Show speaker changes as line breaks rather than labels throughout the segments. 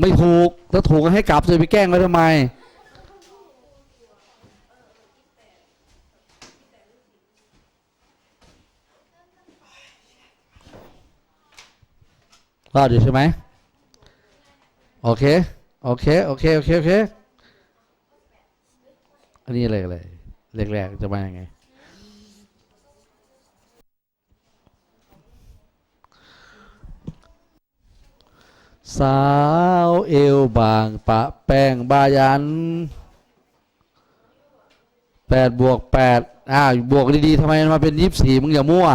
ไม่ถูก ถ้าถูกก็ให้กลับจะไปแกล้งไว้ทำไม รอดอยู่ใช่ไหม โอเค โอเค โอเค โอเค โอเค อันนี้อะไรอะไรแรกๆจะมายังไง สาวเอวบางปะแป้งบายันแปดบวกแปดอ้าวบวกดีๆทำไมมาเป็นยี่สิบสี่มึงอย่ามั่ว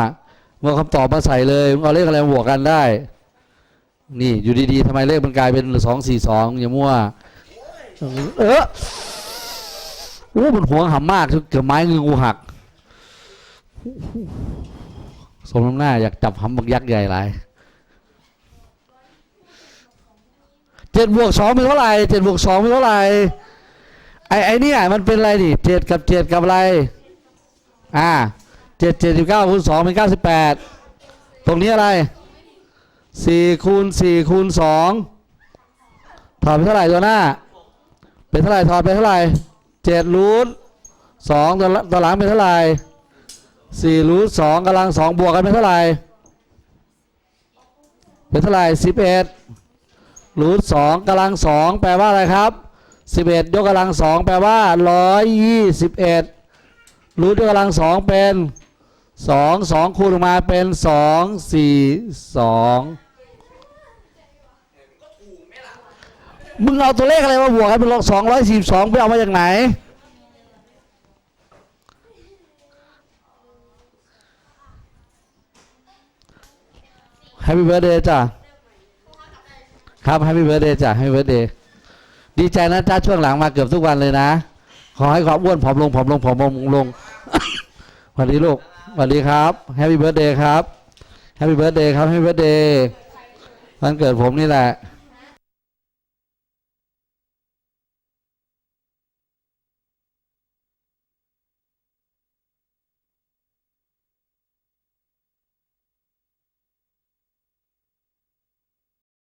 มึงเอาคำตอบมาใส่เลยมึงเอาเลขอะไรมาบวกกันได้ นี่อยู่ดีๆทำไมเลขมันกลายเป็นสองสี่สองอย่ามั่วเออโอ้มันหัวหำมากเกือบไม้เงือกูหักสมน้ำหน้าอยากจับหำบักยักษ์ใหญ่หลาย เจ็ดบวกสองเป็นเท่าไหร่เจ็ดบวกสองเป็นเท่าไหร่ไอ้ไอ้เนี่ยมันเป็นอะไรดิเจ็ดกับเจ็ดกับอะไรอ่าเจ็ดเจ็ดสิบเก้าคูณสองเป็นเก้าสิบแปดตรงนี้อะไรสี่คูณสี่คูณสองถอดเป็นเท่าไหร่ตัวหน้า เป็นเท่าไหร่ถอดเป็นเท่าไหร่เจ็ดรูทสองตัวตัวหลังเป็นเท่าไหร่สี่รูทสองกำลังสองบวกกันเป็นเท่าไหร่เป็นเท่าไหร่สิบเอ็ด รูทสองกำลังสองแปลว่าอะไรครับสิบเอ็ดยกกำลังสองแปลว่าร้อยยี่สิบเอ็ดรูทยกกำลังสองเป็นสองสองคูณออกมาเป็นสองสี่สองมึงเอาตัวเลขอะไรมาบวกกันเป็นสองร้อยสี่สองไปเอามาจากไหนแฮปปี้เบิร์ดเดย์จ้ะ ครับให้พี่เบิร์ดเดย์จ้ะให้เบิร์ดเดย์ดีใจนะจ้าช่วงหลังมาเกือบทุกวันเลยนะ ขอให้ความอ้วนผอมลงผอมลงผอมลงลงสวัสดีลูกสวัสดีครับแฮปปี้เบิร์ดเดย์ครับแฮปปี้เบิร์ดเดย์ครับแฮปปี้เบิร์ดเดย์วันเกิดผมนี่แหละ